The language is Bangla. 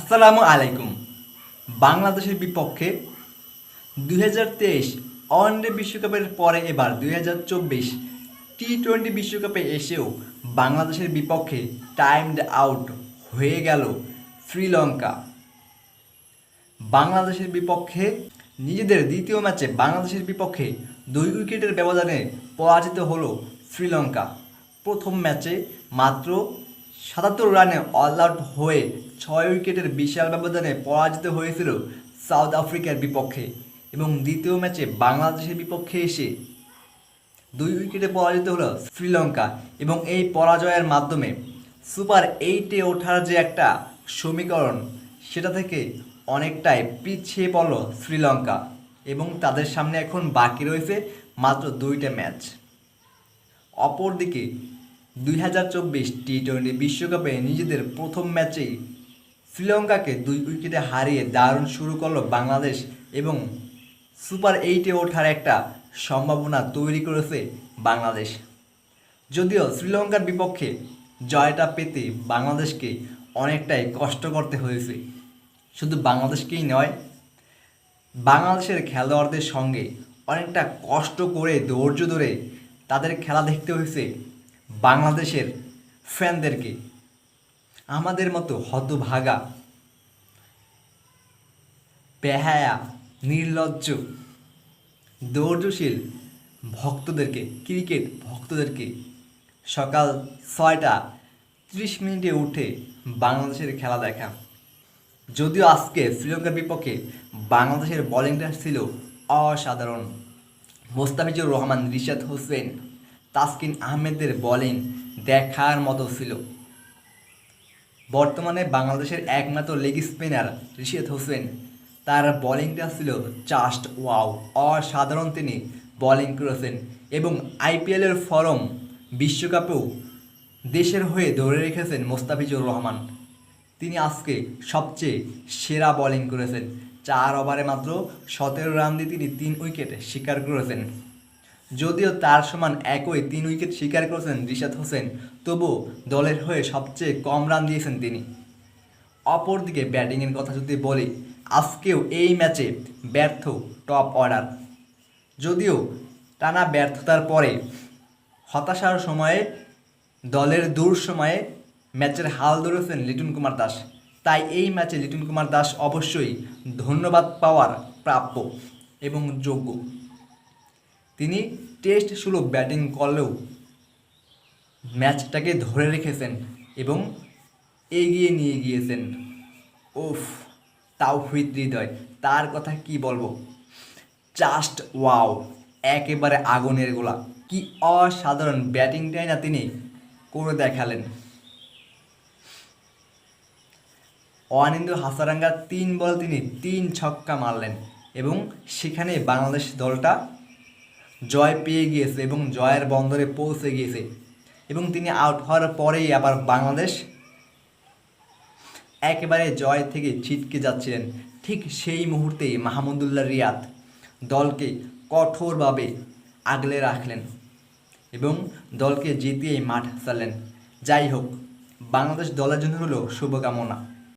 আসসালামু আলাইকুম। বাংলাদেশের বিপক্ষে দুই হাজার তেইশ ওয়ানডে বিশ্বকাপের পরে এবার দুই হাজার চব্বিশ টি টোয়েন্টি বিশ্বকাপে এসেও বাংলাদেশের বিপক্ষে টাইমড আউট হয়ে গেল শ্রীলঙ্কা। বাংলাদেশের বিপক্ষে নিজেদের দ্বিতীয় ম্যাচে বাংলাদেশের বিপক্ষে দুই উইকেটের ব্যবধানে পরাজিত হলো শ্রীলঙ্কা। প্রথম ম্যাচে মাত্র সাতাত্তর রানে অল আউট হয়ে ছয় উইকেটের বিশাল ব্যবধানে পরাজিত হয়েছিল সাউথ আফ্রিকার বিপক্ষে এবং দ্বিতীয় ম্যাচে বাংলাদেশের বিপক্ষে এসে দুই উইকেটে পরাজিত হলো শ্রীলঙ্কা এবং এই পরাজয়ের মাধ্যমে সুপার এইটে ওঠার যে একটা সমীকরণ, সেটা থেকে অনেকটাই পিছিয়ে পড়ল শ্রীলঙ্কা এবং তাদের সামনে এখন বাকি রয়েছে মাত্র দুইটা ম্যাচ। অপরদিকে দুই হাজার চব্বিশ টি টোয়েন্টি বিশ্বকাপে নিজেদের প্রথম ম্যাচেই শ্রীলঙ্কাকে দুই উইকেটে হারিয়ে দারুণ শুরু করল বাংলাদেশ এবং সুপার এইটে ওঠার একটা সম্ভাবনা তৈরি করেছে বাংলাদেশ। যদিও শ্রীলঙ্কার বিপক্ষে জয়টা পেতে বাংলাদেশকে অনেকটাই কষ্ট করতে হয়েছে। শুধু বাংলাদেশকেই নয়, বাংলাদেশের খেলোয়াড়দের সঙ্গে অনেকটা কষ্ট করে ধৈর্য ধরে তাদের খেলা দেখতে হয়েছে বাংলাদেশের ফ্যানদেরকে আমাদের মতো হতভাগা, বেহায়া, নির্লজ্জ ধৈর্যশীল ভক্তদেরকে, ক্রিকেট ভক্তদেরকে সকাল ছয়টা ত্রিশ মিনিটে উঠে বাংলাদেশের খেলা দেখা। যদিও আজকে শ্রীলঙ্কার বিপক্ষে বাংলাদেশের বোলিংটা ছিল অসাধারণ। মোস্তাফিজুর রহমান, রিশাদ হোসেন তাসকিন আহমেদের বোলিং দেখার মতো ছিল। বর্তমানে বাংলাদেশের একমাত্র লেগ স্পিনার রিশাদ হোসেন। তার বোলিংটা ছিল জাস্ট ওয়াও, অসাধারণ তিনি বোলিং করেছেন এবং আইপিএলের ফরম বিশ্বকাপেও দেশের হয়ে ধরে রেখেছেন মোস্তাফিজুর রহমান। তিনি আজকে সবচেয়ে সেরা বোলিং করেছেন। চার ওভারে মাত্র সতেরো রান দিয়ে তিনি তিন উইকেট শিকার করেছেন। যদিও তার সমান একই তিন উইকেট শিকার করেছেন রিশাদ হোসেন তবুও দলের হয়ে সবচেয়ে কম রান দিয়েছেন তিনি। অপরদিকে ব্যাটিংয়ের কথা যদি বলি, আজকেও এই ম্যাচে ব্যর্থ টপ অর্ডার। যদিও টানা ব্যর্থতার পরে, হতাশার সময়ে, দলের দূর সময়ে ম্যাচের হাল ধরেছেন লিটন কুমার দাস। তাই এই ম্যাচে লিটন কুমার দাস অবশ্যই ধন্যবাদ পাওয়ার প্রাপ্য এবং যোগ্য। তিনি টেস্ট সুলভ ব্যাটিং করলেও ম্যাচটাকে ধরে রেখেছেন এবং এগিয়ে নিয়ে গিয়েছেন। ওফ তাও হৃদয়, তার কথা কি বলব? জাস্ট ওয়াও, একেবারে আগুনের গোলা। কি অসাধারণ ব্যাটিংটাই না তিনি করে দেখালেন। অনিন্দু হাসারাঙ্গা তিন বল তিনি তিন ছক্কা মারলেন এবং সেখানে বাংলাদেশ দলটা জয় পেয়ে গিয়েছে এবং জয়ের বন্দরে পৌঁছে গিয়েছে। এবং তিনি আউট হওয়ার পরেই আবার বাংলাদেশ একেবারে জয় থেকে ছিটকে যাচ্ছিলেন। ঠিক সেই মুহূর্তেই মাহমুদুল্লাহ রিয়াদ দলকে কঠোরভাবে আগলে রাখলেন এবং দলকে জিতিয়ে মাঠ চালেন যাই হোক, বাংলাদেশ দলের জন্য হলো শুভকামনা।